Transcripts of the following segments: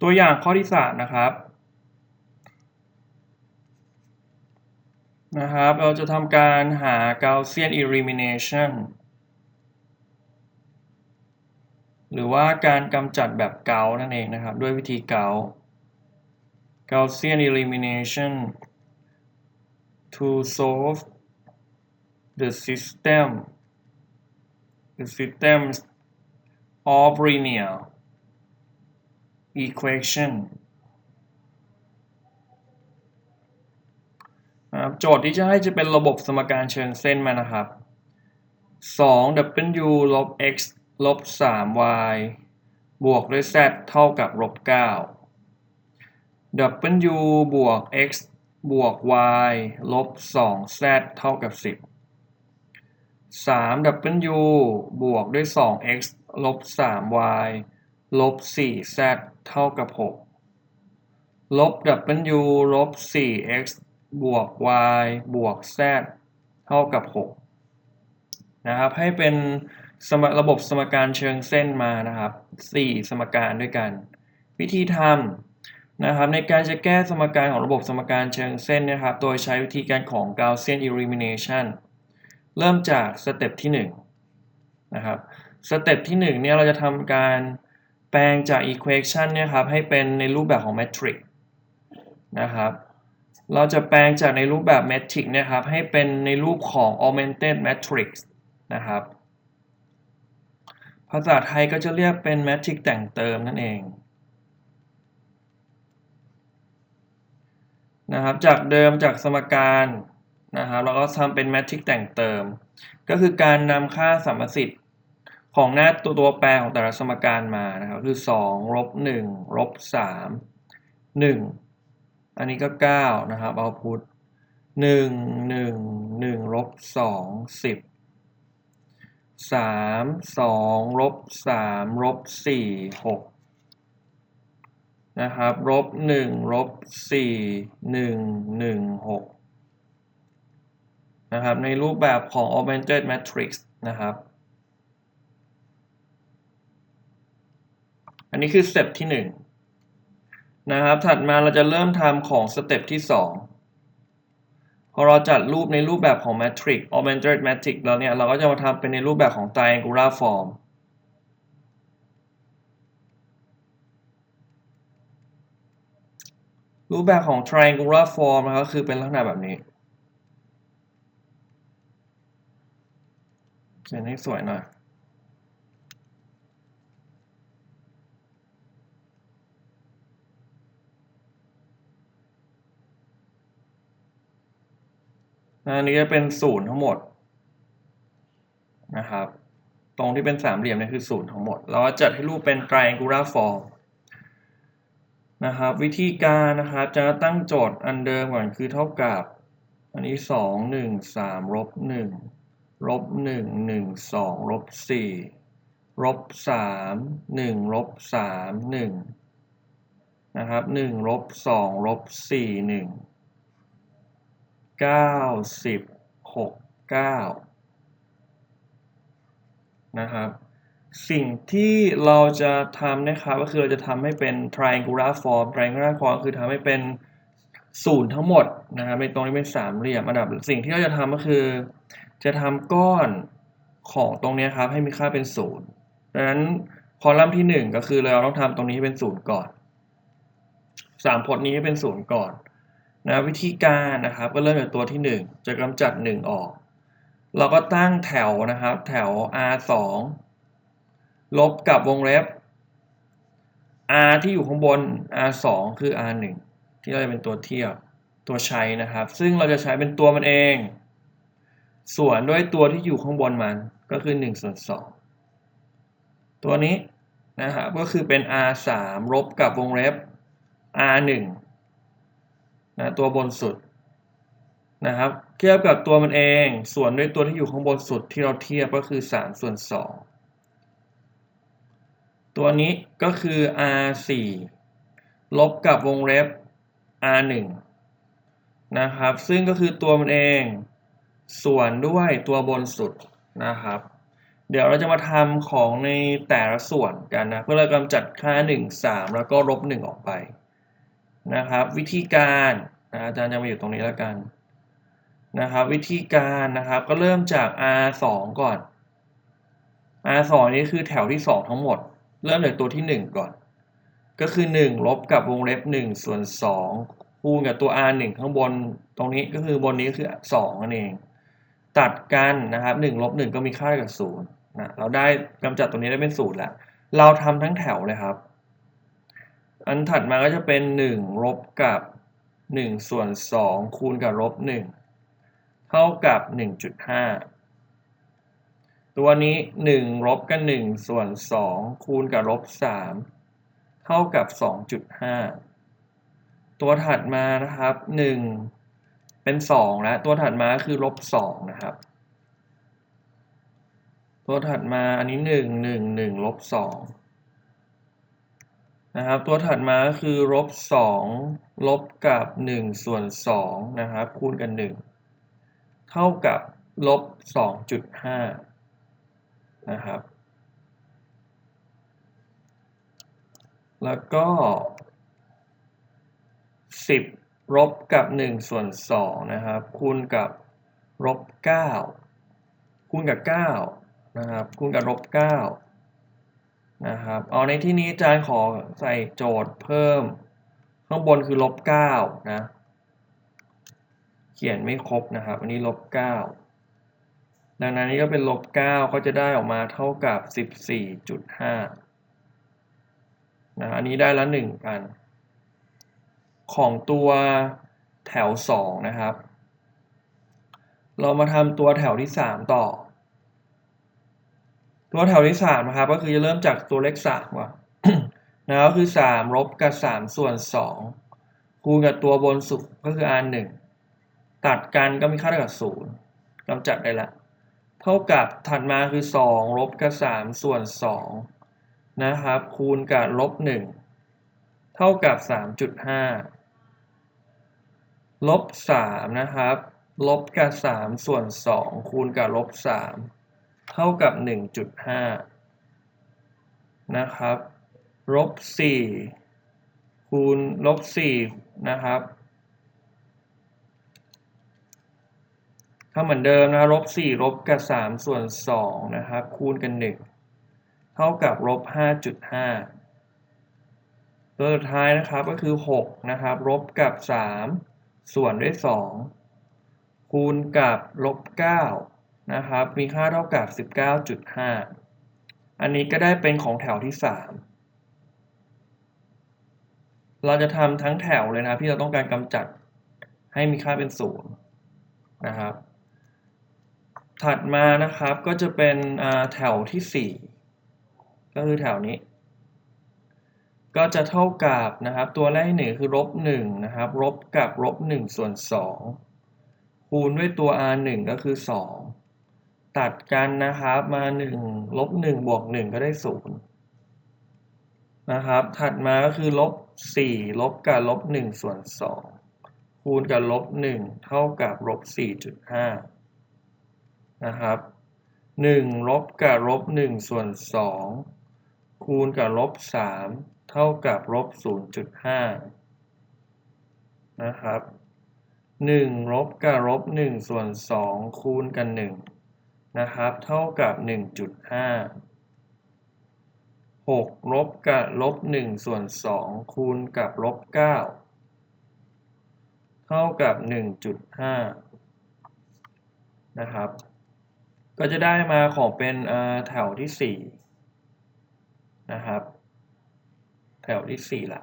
ตัวอย่างข้อที่สามนะครับนะครับ เราจะทำการหา Gaussian elimination หรือว่าการกำจัดแบบเกานั่นเองนะครับ ด้วยวิธีเกา Gaussian elimination to solve the system the systems of linear equation นะโจทย์ที่จะให้จะเป็นระบบสมการเชิงเส้นมานะครับ2 w ลบ x ลบ 3y บวกด้วย z เท่ากับลบ 9 w บวก x บวก y ลบ 2z เท่ากับ 10 3 w บวกด้วย 2x ลบ 3y ลบ 4z เท่ากับ 6 ลบ w ลบ 4x บวก y บวก z เท่ากับ 6 นะครับ ให้เป็นสมระบบสมการเชิงเส้นมานะครับ 4 สมการด้วยกัน วิธีทำนะครับในการจะแก้สมการของระบบสมการเชิงเส้นนะครับ โดยใช้วิธีการของ Gaussian elimination เริ่มจากสเต็ปที่ 1 นะครับ สเต็ปที่ 1 เนี่ยเราจะทำการ ลงจาก equation เนี่ยครับให้เป็นในรูปแบบของ matrix นะครับ เราจะแปลงจากในรูปแบบ matrix เนี่ยครับให้เป็นในรูปของ augmented matrix นะครับ ภาษาไทยก็จะเรียกเป็น matrix แต่งเติมนั่นเองนะครับจากเดิมจากสมการนะครับเราก็ทำเป็น matrix แต่งเติม ก็คือการนำค่าสัมประสิทธิ์ ของหน้าตัวตัวแปรของแต่ละสมการมานะครับ คือ2ลบ1ลบ3 1 อันนี้ก็ 9 นะครับเอาพุท1 1 1ลบ2 10 3 2ลบ3ลบ4 6นะครับลบ1ลบ4 1 1 6นะครับในรูปแบบของ augmented matrix นะครับ อันนี้คือสเต็ปที่1นะครับถัดมาเราจะเริ่มทำของสเต็ปที่ 2 พอเราจัดรูปในรูปแบบของ matrix augmented matrix แล้วเนี่ย เราก็จะมาทำเป็นในรูปแบบของ triangular form รูปแบบของ triangular form นะครับคือเป็นลักษณะแบบนี้เขียนให้สวยหน่อย อันนี้จะเป็นศูนย์ทั้งหมดนะครับ ตรงที่เป็นสามเหลี่ยมนี่คือศูนย์ทั้งหมด เราจัดให้รูปเป็น triangular form นะครับ วิธีการนะครับจะตั้งโจทย์อันเดิมก่อนคือเท่ากับ อันนี้สองหนึ่งสามลบหนึ่งลบหนึ่งหนึ่งสองลบสี่ลบสามหนึ่งลบสามหนึ่งนะครับหนึ่งลบสองลบสี่หนึ่ง เก้าสิบหกเก้านะครับสิ่งที่เราจะทำนะครับก็คือเราจะทำให้เป็น triangular form triangular form คือทำให้เป็นศูนย์ทั้งหมดนะครับในตรงนี้เป็นสามเหลี่ยมอันดับสิ่งที่เราจะทำก็คือ จะทำก้อนของตรงนี้ครับให้มีค่าเป็นศูนย์ดังนั้นคอลัมน์ที่หนึ่งก็คือเราต้องทำตรงนี้เป็นศูนย์ก่อนสามพจน์นี้ให้เป็นศูนย์ก่อน นะวิธีการนะครับก็เริ่มจากตัวที่หนึ่งจะกำจัดหนึ่งออก เราก็ตั้งแถวนะครับ แถว r 2ลบกับวงเล็บ r ที่อยู่ข้างบน r 2คือ r 1ที่เราจะเป็นตัวเทียบตัวใช้นะครับ ซึ่งเราจะใช้เป็นตัวมันเอง ส่วนด้วยตัวที่อยู่ข้างบนมันก็คือ1ส่วน2ตัวนี้นะครับก็คือเป็น r 3ลบกับวงเล็บ r 1 นะตัวบนสุดนะครับเทียบกับตัวมันเองส่วนด้วยตัวที่อยู่ข้างบนสุดที่เราเทียบก็คือ 3 ส่วน 2 ตัวนี้ก็คือ r 4ลบกับวงเล็บ r 1นะครับ ซึ่งก็คือตัวมันเอง ส่วนด้วยตัวบนสุดนะครับ เดี๋ยวเราจะมาทำของในแต่ละส่วนกันนะ เพื่อเรากำจัดค่า 1 3 แล้วก็ลบ 1 ออกไป นะครับ วิธีการนะอาจารย์จะมาอยู่ตรงนี้แล้วกันนะครับ วิธีการนะครับก็เริ่มจาก r 2ก่อน r 2นี้คือแถวที่ 2 ทั้งหมด เริ่มจากตัวที่ 1 ก่อน ก็คือ 1 ลบกับวงเล็บ 1 ส่วน 2 คูณกับตัว r 1 ข้างบนตรงนี้ก็คือบนนี้ก็คือ2นั่นเอง ตัดกันนะครับ1ลบ1ก็มีค่ากับ0นะเราได้กำจัดตรงนี้ได้เป็นศูนย์แล้ว เราทำทั้งแถวเลยครับ อันถัดมาก็จะเป็น 1 ลบกับ 1 ส่วน 2 คูณกับลบ 1 เท่ากับ 1.5 ตัวนี้ 1 ลบกับ 1 ส่วน 2 คูณกับลบ 3 เท่ากับ 2.5 ตัวถัดมานะครับ 1 เป็น2แล้วตัวถัดมาคือลบ 2 นะครับ ตัวถัดมาอันนี้หนึ่งหนึ่งหนึ่งลบสอง นะครับตัวถัดมาก็คือลบสองลบกับหนึ่งส่วนสองนะครับคูณกันหนึ่งเท่ากับลบสองจุดห้านะครับ แล้วก็สิบลบกับหนึ่งส่วนสองนะครับคูณกับลบเก้าคูณกับเก้านะครับคูณกับลบเก้า นะครับ เอาในที่นี้อาจารย์ขอใส่โจทย์เพิ่ม ข้างบนคือลบเก้านะ เขียนไม่ครบนะครับ อันนี้ลบเก้าดังนั้นนี้ก็เป็นลบเก้าก็จะได้ออกมาเท่ากับสิบสี่จุดห้านะ อันนี้ได้ละหนึ่งอัน ของตัวแถวสองนะครับ เรามาทำตัวแถวที่สามต่อ ตัวแถวที่สามนะครับ ก็คือจะเริ่มจากตัวเลขสามก่อนนะก็คือสามลบกับสามส่วนสองคูณกับตัวบนสุดก็คือ r หนึ่งตัดกันก็มีค่าเท่ากับศูนย์กำจัดได้ละ เท่ากับถัดมาคือสองลบกับสามส่วนสองนะครับ คูณกับลบหนึ่งเท่ากับสามจุดห้าลบสามนะครับลบกับสามส่วนสองคูณกับลบสาม ท่ากับ 1.5 นะครับลบ4คูณลบ4นะครับถ้าเหมือนเดิมนะลบ4ลบกับ 3 ส่วน2นะครับ คูณกัน 1 เท่ากับลบ5.5 ตัวสุดท้ายนะครับก็คือ 6 นะครับลบกับ 3 ส่วนด้วย 2 คูณกับลบ9 นะครับมีค่าเท่ากับ 19.5 อันนี้ก็ได้เป็นของแถวที่ 3 เราจะทำทั้งแถวเลยนะที่เราต้องการกำจัดให้มีค่าเป็นศูนย์นะครับ ถัดมานะครับก็จะเป็นแถวที่ 4 ก็คือแถวนี้ ก็จะเท่ากับนะครับตัวแรกหนึ่งคือลบ1นะครับลบกับลบ1ส่วน2คูณด้วยตัว r 1ก็คือ 2 ตัดกันนะครับมา1ลบ1บวก1ก็ได้0นะครับ ถัดมาก็คือลบ4ลบกับลบ1ส่วน2คูณกับลบ1เท่ากับลบ4.5นะครับ1ลบกับลบ1ส่วน2คูณกับลบ3เท่ากับลบ0.5นะครับ1ลบกับลบ1ส่วน2คูณกัน1 นะครับ เท่ากับ 1.5 6 ลบกับลบ1ส่วน 2 คูณกับลบ 9 เท่ากับ 1.5 นะครับ ก็จะได้มาของเป็นแถวที่ 4 นะครับ แถวที่ 4 ละ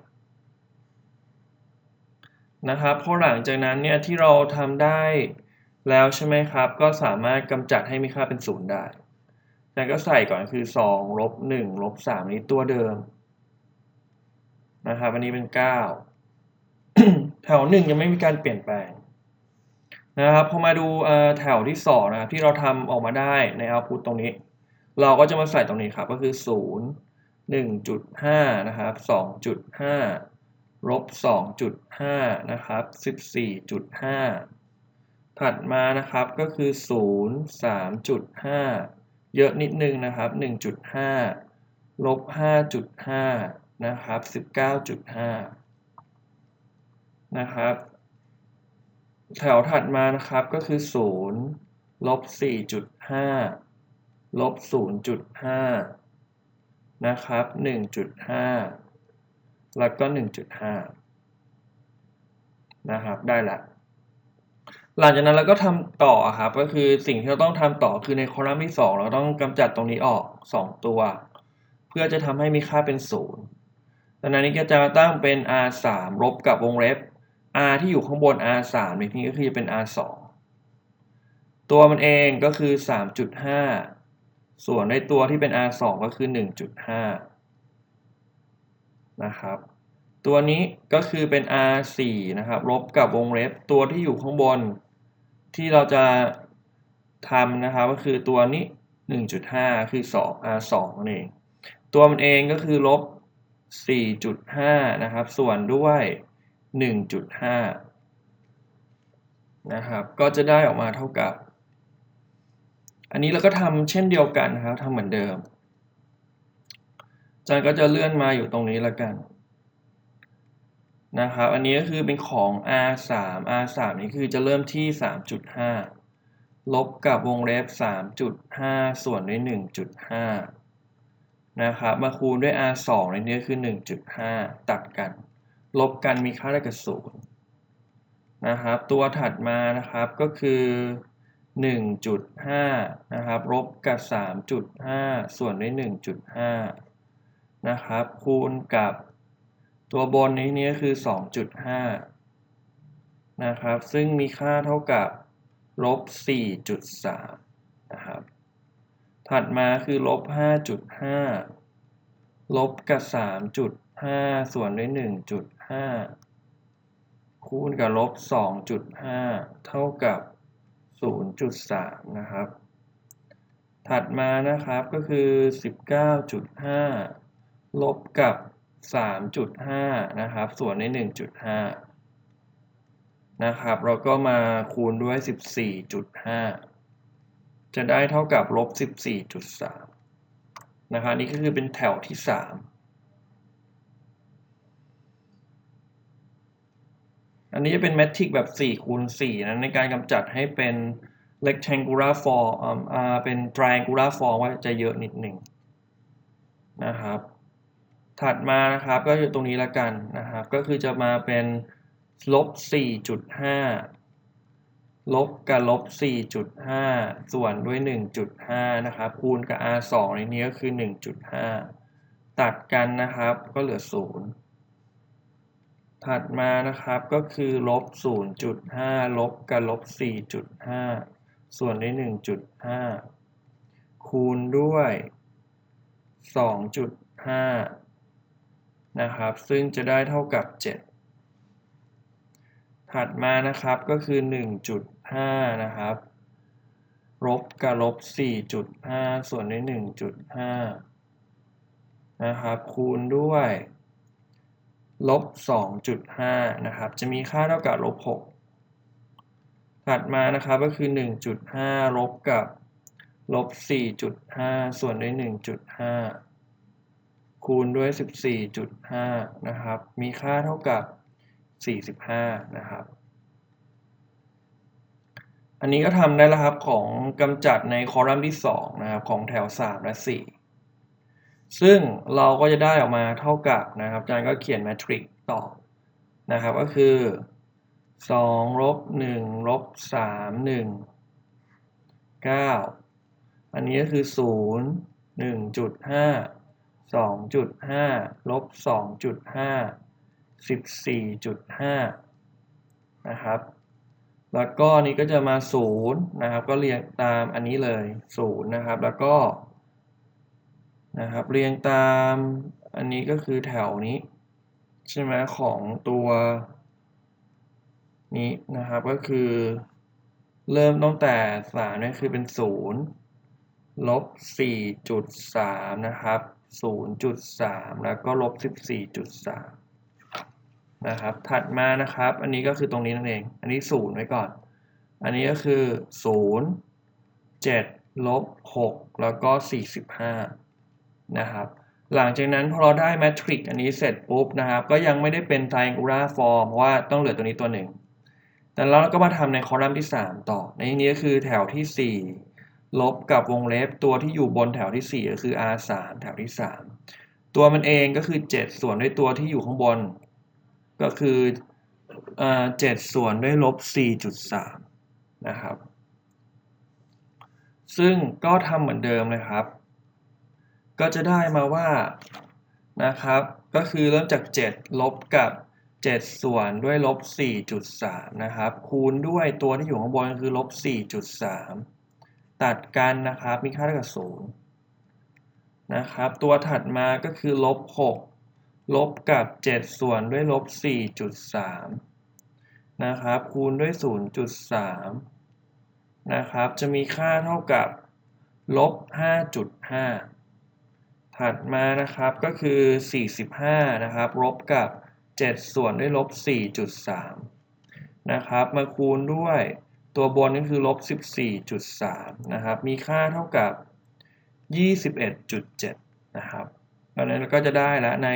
นะครับพอหลังจากนั้นเนี่ยที่เราทำได้ แล้วใช่ไหมครับ ก็สามารถกำจัดให้มีค่าเป็นศูนย์ได้แต่ก็ใส่ก่อนคือ2ลบ1ลบ3นี้ตัวเดิมนะครับอันนี้เป็น 9 แถว 1 ยังไม่มีการเปลี่ยนแปลงนะครับพอมาดูแถวที่2นะครับที่เราทำออกมาได้ใน output ตรงนี้ เราก็จะมาใส่ตรงนี้ครับก็คือ 0 1.5 นะครับ 2.5ลบ2.5 นะครับ 14.5 ถัดมานะครับก็คือ 0 3.5 เยอะนิดนึงนะครับ 1.5 ลบ 5.5 นะครับ 19.5 นะครับ แถวถัดมานะครับก็คือ 0 ลบ 4.5 ลบ 0.5 นะครับ 1.5 แล้วก็ 1.5 นะครับ ได้ละ หลังจากนั้นเราก็ทำต่อครับ ก็คือสิ่งที่เราต้องทำต่อคือในคอลัมน์ที่ 2 เราต้องกำจัดตรงนี้ออก 2 ตัว เพื่อจะทำให้มีค่าเป็น0ดังนั้นนี้ก็จะตั้งเป็น r 3ลบกับวงเล็บ r ที่อยู่ข้างบน r 3ในที่นี้ก็คือจะเป็น r 2ตัวมันเองก็คือ 3.5 ส่วนในตัวที่เป็น r 2ก็คือ 1.5 นะครับตัวนี้ก็คือเป็น r 4นะครับ ลบกับวงเล็บตัวที่อยู่ข้างบน ที่เราจะทำนะครับก็คือตัวนี้ 1.5 คือ 2 r 2นั่นเอง ตัวมันเองก็คือลบ 4.5 นะครับ ส่วนด้วย 1.5 นะครับ ก็จะได้ออกมาเท่ากับ อันนี้เราก็ทำเช่นเดียวกันนะครับทำเหมือนเดิมอาจารย์ก็จะเลื่อนมาอยู่ตรงนี้แล้วกัน นะครับ อันนี้ก็คือเป็นของ R3 R3 นี่คือจะเริ่มที่ 3.5 ลบกับวงเล็บ 3.5 ส่วนด้วย 1.5 นะครับ มาคูณด้วย R2 ในนี้คือ 1.5 ตัดกัน ลบกันมีค่าเท่ากับ0นะครับ ตัวถัดมานะครับก็คือ 1.5 นะครับ ลบกับ 3.5 ส่วนด้วย 1.5 นะครับ คูณกับ ตัวบนนี้นี้คือ 2.5 นะครับ ซึ่งมีค่าเท่ากับลบ 4.3 นะครับ ถัดมาคือลบ 5.5 ลบกับ 3.5 ส่วนด้วย 1.5 คูณกับลบ 2.5 เท่ากับ 0.3 นะครับ ถัดมานะครับก็คือ 19.5 ลบกับ 3.5 นะครับ ส่วนใน1.5 นะครับ เราก็มาคูณด้วย 14.5 จะได้เท่ากับลบ 14.3 นะครับนี่ก็คือเป็นแถวที่ 3 อันนี้จะเป็นแมทริกแบบ4คูณ4นะในการกำจัดให้เป็น rectangular form อ่าเป็น triangular form ว่าจะเยอะนิดหนึ่งนะครับ ถัดมานะครับก็อยู่ตรงนี้ละกันนะครับ ก็คือจะมาเป็นลบ 4.5 ลบกับลบ 4.5 ส่วนด้วย 1.5 นะครับ คูณกับ r 2ในนี้ก็คือ 1.5 ตัดกันนะครับก็เหลือ 0 ถัดมานะครับก็คือลบ 0.5 ลบกับลบ 4.5 ส่วนด้วย 1.5 คูณด้วย 2.5 นะครับ ซึ่งจะได้เท่ากับ 7 ถัดมานะครับก็คือ 1.5 นะครับลบกับลบ 4.5 ส่วนด้วย 1.5 นะครับ คูณด้วยลบ 2.5 นะครับ จะมีค่าเท่ากับลบ 6 ถัดมานะครับก็คือ 1.5 ลบกับลบ 4.5 ส่วนด้วย 1.5 คูณด้วย 14.5 นะครับ มีค่าเท่ากับ 45 นะครับ อันนี้ก็ทำได้แล้วครับของกำจัดในคอลัมน์ที่ 2 นะครับ ของแถว 3 และ 4 ซึ่งเราก็จะได้ออกมาเท่ากับนะครับ อาจารย์ก็เขียนแมทริกซ์ต่อนะครับ ก็คือ2ลบ1ลบ3 1 9 อันนี้ก็คือ 0 1.5 2.5ลบ2.5 14.5นะครับ แล้วก็นี้ก็จะมา0นะครับ ก็เรียงตามอันนี้เลย0นะครับ แล้วก็นะครับเรียงตามอันนี้ก็คือแถวนี้ ใช่ไหมของตัวนี้นะครับก็คือเริ่มตั้งแต่3นี่คือเป็น 0 ลบ 4.3 นะครับ 0.3 แล้วก็ลบ 14.3 นะครับ ถัดมานะครับ อันนี้ก็คือตรงนี้นั่นเอง อันนี้ 0 ไว้ก่อน อันนี้ก็คือ 0 7 ลบ 6 แล้วก็ 45 นะครับ หลังจากนั้นพอเราได้แมทริกอันนี้เสร็จปุ๊บนะครับ ก็ยังไม่ได้เป็น triangular form เพราะว่าต้องเหลือตัวนี้ตัวหนึ่ง แต่แล้วเราก็มาทำในคอลัมน์ที่ 3 ต่อ ในนี้ก็คือแถวที่ 4 ลบกับวงเล็บตัวที่อยู่บนแถวที่ 4 ก็คือ r 3แถวที่ 3 ตัวมันเองก็คือ 7 ส่วนด้วยตัวที่อยู่ข้างบน ก็คือเจ็ดส่วนด้วยลบ 4.3 นะครับ ซึ่งก็ทำเหมือนเดิมเลยครับ ก็จะได้มาว่านะครับ ก็คือเริ่มจาก 7 ลบกับ 7 ส่วนด้วยลบ 4.3 นะครับ คูณด้วยตัวที่อยู่ข้างบนคือลบ 4.3 ตัดกันนะครับ มีค่าเท่ากับ0นะครับ ตัวถัดมาก็คือลบ6ลบกับ 7 ส่วนด้วยลบ 4.3 นะครับ คูณด้วย 0.3 นะครับ จะมีค่าเท่ากับลบ 5.5 ถัดมานะครับก็คือ 45 นะครับ ลบกับ 7 ส่วนด้วยลบ 4.3 นะครับ มาคูณด้วย ตัวบนก็คือลบ 14.3 นะครับ มีค่าเท่ากับ 21.7 นะครับดังนั้นเราก็จะได้แล้วใน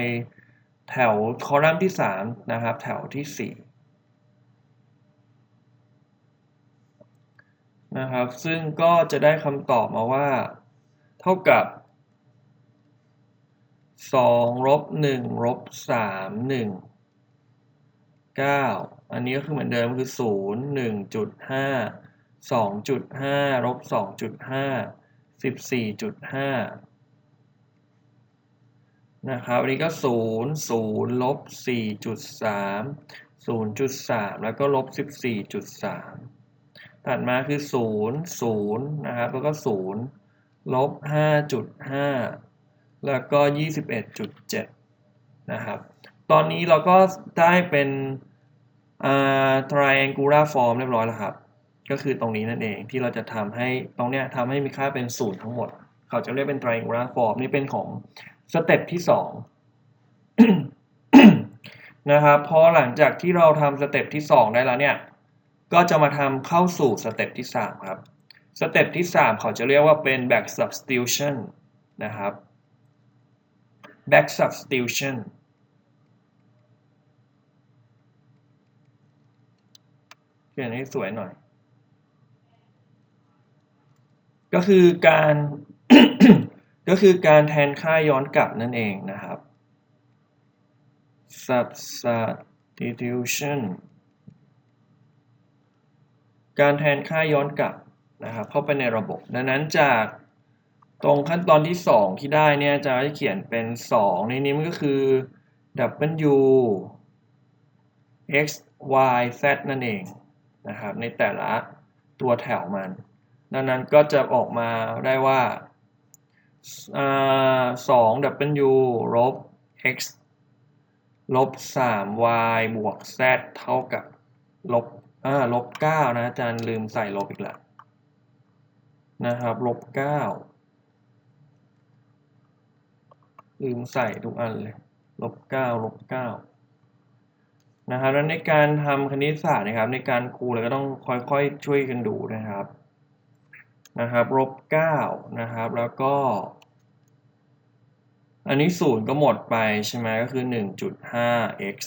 แถวคอลัมน์ที่ 3 นะครับ แถวที่ 4 นะครับ ซึ่งก็จะได้คำตอบมาว่า เท่ากับ2ลบ1ลบ3 1 9 อันนี้ก็คือเหมือนเดิมคือ0 1.5 2.5ลบ2.5 14.5นะครับอันนี้ก็0 0ลบ4.3 0.3แล้วก็ลบ14.3ถัดมาคือ0 0นะครับแล้วก็0ลบ5.5แล้วก็21.7นะครับ ตอนนี้เราก็ได้เป็น อ่า triangular form เรียบร้อยแล้วครับ ก็คือตรงนี้นั่นเองที่เราจะทำให้ตรงเนี้ยทำให้มีค่าเป็นศูนย์ทั้งหมด เขาจะเรียกเป็น triangular form นี่เป็นของสเต็ปที่2นะครับพอหลังจากที่เราทำสเต็ปที่2ได้แล้วเนี่ย ก็จะมาทำเข้าสู่สเต็ปที่3ครับสเต็ปที่3เขาจะเรียกว่าเป็น back substitution นะครับ back substitution เขียนให้สวยหน่อย ก็คือการก็คือการแทนค่าย้อนกลับนั่นเองนะครับ substitution การแทนค่าย้อนกลับนะครับเข้าไปในระบบ ดังนั้นจากตรงขั้นตอนที่ 2 ที่ได้เนี่ยจะเขียนเป็น 2 ในนี้มันก็คือ w x y z นั่นเอง นะครับในแต่ละตัวแถวมัน ดังนั้นก็จะออกมาได้ว่าสอง w ลบ x ลบสาม y บวก z เท่ากับลบลบเก้านะอาจารย์ลืมใส่ลบอีกแล้วนะครับลบเก้าลืมใส่ทุกอันเลยลบเก้าลบเก้า นะครับแล้วในการทำคณิตศาสตร์นะครับ ในการครูเราก็ต้องค่อยๆช่วยกันดูนะครับนะครับลบเก้านะครับแล้วก็ อันนี้ศูนย์ก็หมดไปใช่ไหมก็คือ 1.5x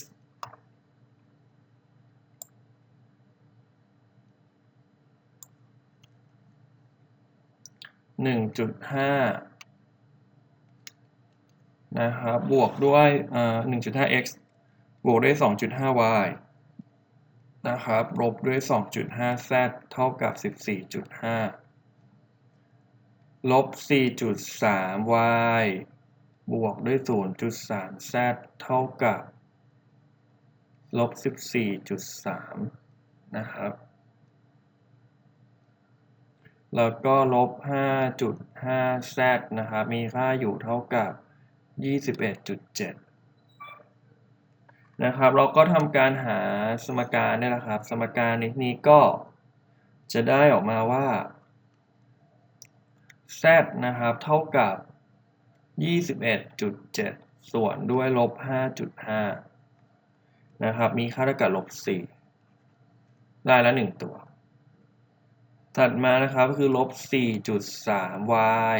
หนึ่งจุดห้านะครับบวกด้วยอ่าหนึ่งจุดห้า x บวกด้วยสองจุดห้า y นะครับลบด้วยสองจุดห้า z เท่ากับสิบสี่จุดห้าลบสี่จุดสาม y บวกด้วย 0.3 z เท่ากับ ลบ 14.3 นะครับ แล้วก็ลบ 5.5 z นะครับ มีค่าอยู่เท่ากับ 21.7 นะครับ เราก็ทำการหาสมการนี่แหละครับ สมการนี้ก็จะได้ออกมาว่า z นะครับ เท่ากับ 21.7 ส่วนด้วยลบ 5.5 นะครับ มีค่าเท่ากับลบ 4 ได้ล้ว1ตัว ถัดมานะครับก็คือลบ 4.3 y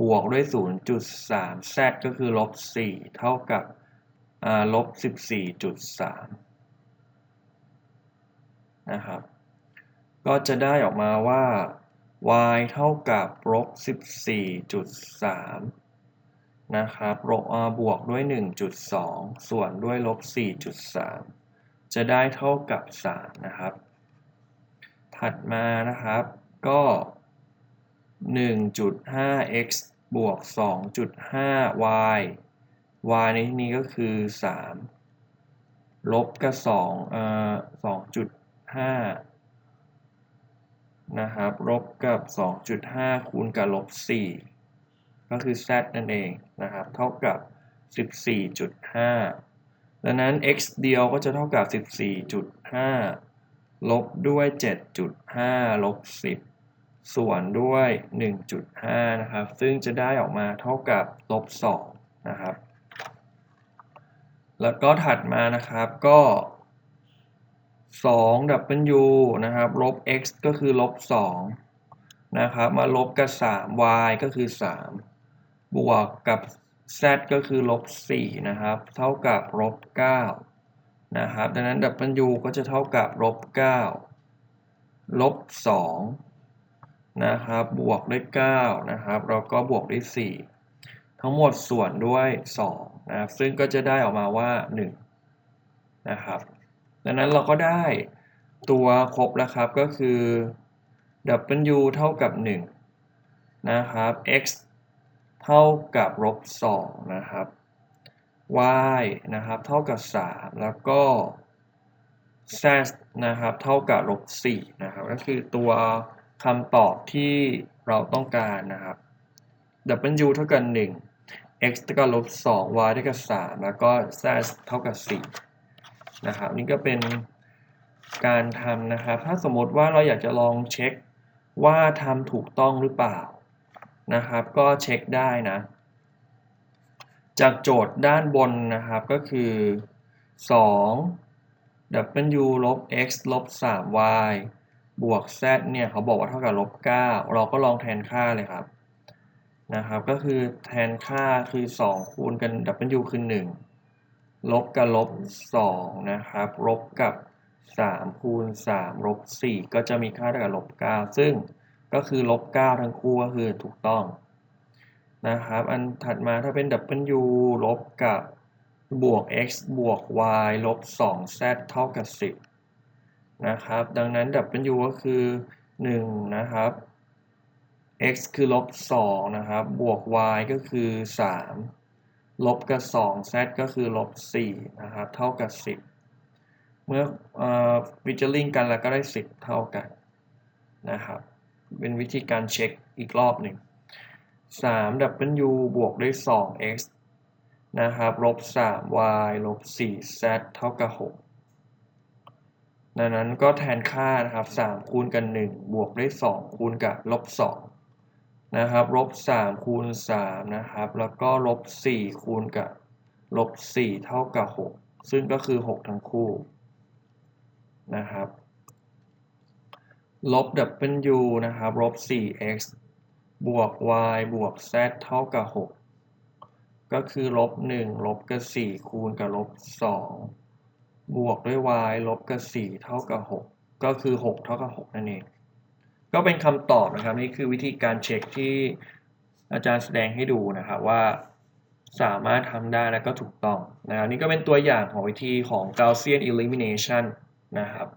บวกด้วย 0.3 z ก็คือลบ 4 เท่ากับ ลบ14.3นะครับ ก็จะได้ออกมาว่า y เท่ากับลบ14.3นะครับลบบวกด้วย 1.2 ส่วนด้วยลบ 4.3 จะได้เท่ากับ 3 นะครับ ถัดมานะครับก็ 1.5x บวก 2.5y y ในที่นี้ก็คือ 3 ลบกับ2เอ่อ2.5 นะครับ ลบกับ 2.5 คูณกับลบ 4 ก็คือ z นั่นเองนะครับ เท่ากับ 14.5 ดังนั้น x เดียวก็จะเท่ากับ 14.5 ลบด้วย 7.5 ลบ 10ส่วนด้วย 1.5 นะครับ ซึ่งจะได้ออกมาเท่ากับลบ2นะครับ แล้วก็ถัดมานะครับก็2 w นะครับลบ x ก็คือลบ2นะครับมาลบกับ 3y ก็คือ 3 บวกกับ z ก็คือลบ4นะครับ เท่ากับลบ9นะครับ ดังนั้น w ก็จะเท่ากับลบ9ลบ2นะครับบวกด้วย9นะครับแล้วก็บวกด้วย 4 ทั้งหมดส่วนด้วย 2 นะครับซึ่งก็จะได้ออกมาว่า 1 นะครับ ดังนั้นเราก็ได้ตัวครบแล้วครับก็คือ w เท่ากับ 1 นะครับ x เท่ากับลบ2นะครับ y นะครับเท่ากับ 3 แล้วก็ z นะครับเท่ากับลบ4นะครับก็คือตัวคำตอบที่เราต้องการนะครับ w เท่ากับ 1 x เท่ากับลบ2 y เท่ากับ3แล้วก็ z เท่ากับ4นะครับนี่ก็เป็นการทำนะครับ ถ้าสมมติว่าเราอยากจะลองเช็คว่าทำถูกต้องหรือเปล่านะครับ ก็เช็คได้นะ จากโจทย์ด้านบนนะครับก็คือ2 w ลบ x ลบ 3y บวก z เนี่ยเขาบอกว่าเท่ากับลบ9เราก็ลองแทนค่าเลยครับ นะครับ ก็คือแทนค่าคือ 2 คูณกัน w คือ 1 ลบกับลบ 2 นะครับ ลบกับ 3 คูณ 3 ลบ 4 ก็จะมีค่าเท่ากับลบ 9 ซึ่งก็คือลบ 9 ทั้งคู่ก็คือถูกต้องนะครับ อันถัดมาถ้าเป็น w ลบกับบวก x บวก y ลบ 2z เท่ากับ 10 นะครับ ดังนั้น w ก็คือ 1 นะครับ x คือลบ2นะครับ บวก y ก็คือ 3 ลบกับ 2z ก็คือลบ4นะครับ เท่ากับ 10 เมื่อวิจาริงกันแล้วก็ได้ 10 เท่ากันนะครับ เป็นวิธีการเช็คอีกรอบหนึ่ง3 w บวกด้วย 2x นะครับ ลบ 3y ลบ 4z เท่ากับ 6 ดังนั้นก็แทนค่านะครับ 3 คูณกัน 1 บวกด้วย 2 คูณกับลบ 2 นะครับลบ3คูณ3นะครับ แล้วก็ลบ4คูณกับลบ4เท่ากับ 6 ซึ่งก็คือ 6 ทั้งคู่นะครับลบ w นะครับลบ 4x บวก y บวก z เท่ากับ 6 ก็คือลบ 1 ลบกับ 4 คูณกับลบ 2 บวกด้วย y ลบกับ 4 เท่ากับ 6 ก็คือ 6 เท่ากับ 6 นั่นเอง ก็เป็นคำตอบนะครับนี่คือวิธีการเช็คที่อาจารย์แสดงให้ดูนะครับว่าสามารถทำได้และก็ถูกต้องนะครับนี่ก็เป็นตัวอย่างของวิธีของ Gaussian elimination นะครับ